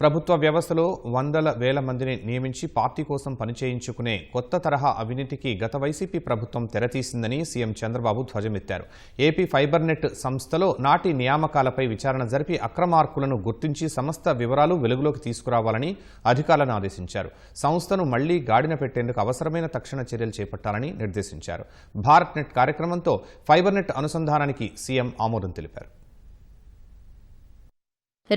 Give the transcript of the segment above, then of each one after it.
ప్రభుత్వ వ్యవస్థలో వందల వేల మందిని నియమించి పార్టీ కోసం పనిచేయించుకునే కొత్త తరహా అవినీతికి గత వైసీపీ ప్రభుత్వం తెరతీసిందని సీఎం చంద్రబాబు ధ్వజమెత్తారు. ఏపీ ఫైబర్నెట్ సంస్థలో నాటి నియామకాలపై విచారణ జరిపి అక్రమార్కులను గుర్తించి సమస్త వివరాలు వెలుగులోకి తీసుకురావాలని అధికారులను ఆదేశించారు. సంస్థను మళ్ళీ గాడిన పెట్టేందుకు అవసరమైన తక్షణ చర్యలు చేపట్టాలని నిర్దేశించారు. భారత్ నెట్ కార్యక్రమంతో ఫైబర్నెట్ అనుసంధానానికి సీఎం ఆమోదం తెలిపారు.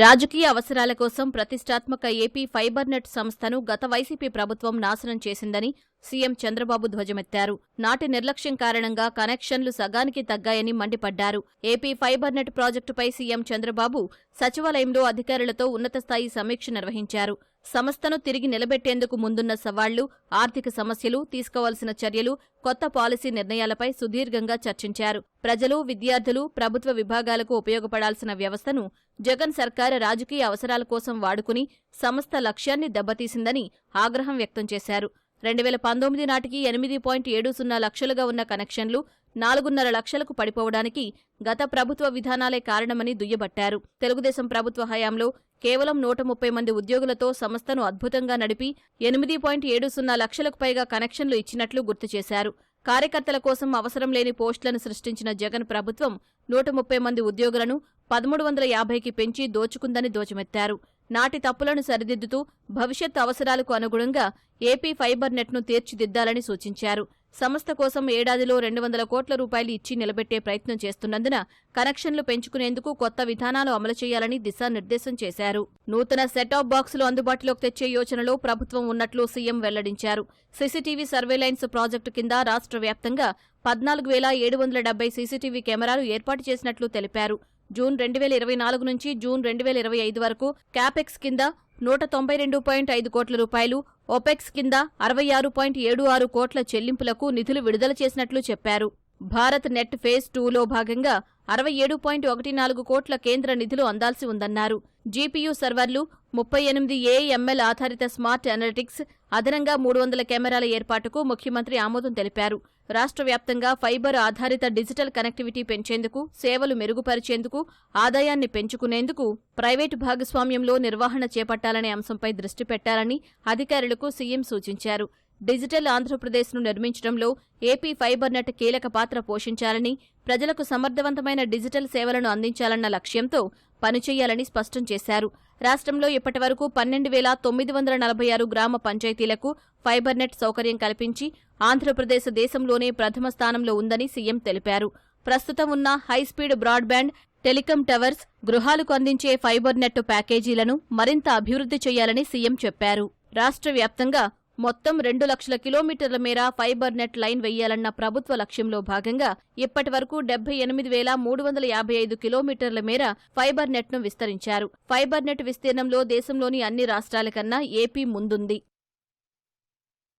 రాజకీయ అవసరాల కోసం ప్రతిష్టాత్మక ఏపీ ఫైబర్ నెట్ సంస్థను గత వైసీపీ ప్రభుత్వం నాశనం చేసిందని సీఎం చంద్రబాబు ధ్వజమెత్తారు. నాటి నిర్లక్ష్యం కారణంగా కనెక్షన్లు సగానికి తగ్గాయని మండిపడ్డారు. ఏపీ ఫైబర్ నెట్ ప్రాజెక్టుపై సీఎం చంద్రబాబు సచివాలయంలో అధికారులతో ఉన్నతస్థాయి సమీక్ష నిర్వహించారు. సంస్థను తిరిగి నిలబెట్టేందుకు ముందున్న సవాళ్ళు ఆర్థిక సమస్యలు తీసుకోవాల్సిన చర్యలు కొత్త పాలసీ నిర్ణయాలపై సుదీర్ఘంగా చర్చించారు. ప్రజలు విద్యార్థులు ప్రభుత్వ విభాగాలకు ఉపయోగపడాల్సిన వ్యవస్థను జగన్ సర్కార్ రాజకీయ అవసరాల కోసం వాడుకుని సంస్థ లక్ష్యాన్ని దెబ్బతీసిందని ఆగ్రహం వ్యక్తం చేశారు. రెండు వేల పంతొమ్మిది నాటికి ఎనిమిది పాయింట్ ఏడు సున్నా లక్షలుగా ఉన్న కనెక్షన్లు నాలుగున్నర లక్షలకు పడిపోవడానికి గత ప్రభుత్వ విధానాలే కారణమని దుయ్యబట్టారు. తెలుగుదేశం ప్రభుత్వ హయాంలో కేవలం నూట ముప్పై మంది ఉద్యోగులతో సంస్థను అద్భుతంగా నడిపి ఎనిమిది పాయింట్ ఏడు సున్నా లక్షలకు పైగా కనెక్షన్లు ఇచ్చినట్లు గుర్తు చేశారు. కార్యకర్తల కోసం అవసరం లేని పోస్టులను సృష్టించిన జగన్ ప్రభుత్వం నూట ముప్పై మంది ఉద్యోగులను పదమూడు వందల యాభైకి పెంచి దోచుకుందని దోచమెత్తారు నాటి తప్పులను సరిదిద్దుతూ భవిష్యత్ అవసరాలకు అనుగుణంగా ఏపీ ఫైబర్ నెట్ను తీర్చిదిద్దాలని సూచించారు. సంస్థ కోసం ఏడాదిలో రెండు వందల కోట్ల రూపాయలు ఇచ్చి నిలబెట్టే ప్రయత్నం చేస్తున్నందున కనెక్షన్లు పెంచుకునేందుకు కొత్త విధానాలు అమలు చేయాలని దిశానిర్దేశం చేశారు. నూతన సెటాప్ బాక్సులు అందుబాటులోకి తెచ్చే యోచనలో ప్రభుత్వం ఉన్నట్లు సీఎం వెల్లడించారు. సీసీటీవీ సర్వేలైన్స్ ప్రాజెక్టు కింద రాష్ట్ర వ్యాప్తంగా పద్నాలుగు వేల ఏడు వందల డెబ్బై సీసీటీవీ కెమెరాలు ఏర్పాటు చేసినట్లు తెలిపారు. జూన్ రెండు వేల ఇరవై నాలుగు నుంచి జూన్ రెండు వేల ఇరవై ఐదు వరకు క్యాపెక్స్ కింద నూట తొంభై రెండు పాయింట్ ఐదు కోట్ల రూపాయలు ఒపెక్స్ కింద అరవై ఆరు పాయింట్ ఏడు ఆరు కోట్ల చెల్లింపులకు నిధులు విడుదల చేసినట్లు చెప్పారు. భారత్ నెట్ ఫేజ్ టూలో భాగంగా అరవై ఏడు పాయింట్ ఒకటి నాలుగు కోట్ల కేంద్ర నిధులు అందాల్సి ఉందన్నారు. జీపీయూ సర్వర్లు ముప్పై ఎనిమిది ఏఎంఎల్ ఆధారిత స్మార్ట్ అనలిటిక్స్ అదనంగా మూడు వందల కెమెరాల ఏర్పాటుకు ముఖ్యమంత్రి ఆమోదం తెలిపారు. రాష్ట్ర వ్యాప్తంగా ఫైబర్ ఆధారిత డిజిటల్ కనెక్టివిటీ పెంచేందుకు సేవలు మెరుగుపరిచేందుకు ఆదాయాన్ని పెంచుకునేందుకు ప్రైవేటు భాగస్వామ్యంలో నిర్వహణ చేపట్టాలనే అంశంపై దృష్టి పెట్టాలని అధికారులకు సీఎం సూచించారు. డిజిటల్ ఆంధ్రప్రదేశ్ను నిర్మించడంలో ఏపీ ఫైబర్ నెట్ కీలక పాత్ర పోషించాలని ప్రజలకు సమర్థవంతమైన డిజిటల్ సేవలను అందించాలన్న లక్ష్యంతో పనిచేయాలని స్పష్టం చేశారు. రాష్ట్రంలో ఇప్పటివరకు పన్నెండు వేల తొమ్మిది వందల నలభై ఆరు గ్రామ పంచాయతీలకు ఫైబర్ నెట్ సౌకర్యం కల్పించి ఆంధ్రప్రదేశ్ దేశంలోనే ప్రథమ స్థానంలో ఉందని సీఎం తెలిపారు. ప్రస్తుతం ఉన్న హైస్పీడ్ బ్రాడ్బ్యాండ్ టెలికం టవర్స్ గృహాలకు అందించే ఫైబర్ నెట్ ప్యాకేజీలను మరింత అభివృద్ధి చేయాలని సీఎం చెప్పారు. రాష్ట్ర వ్యాప్తంగా మొత్తం రెండు లక్షల కిలోమీటర్ల మేర ఫైబర్ నెట్ లైన్ వెయ్యాలన్న ప్రభుత్వ లక్ష్యంలో భాగంగా ఇప్పటి వరకు డెబ్బై ఎనిమిది వేల మూడు వందల యాభై ఐదు కిలోమీటర్ల మేర ఫైబర్ నెట్ను విస్తరించారు. ఫైబర్ నెట్ విస్తీర్ణంలో దేశంలోని అన్ని రాష్ట్రాల కన్నా ఏపీ ముందుంది.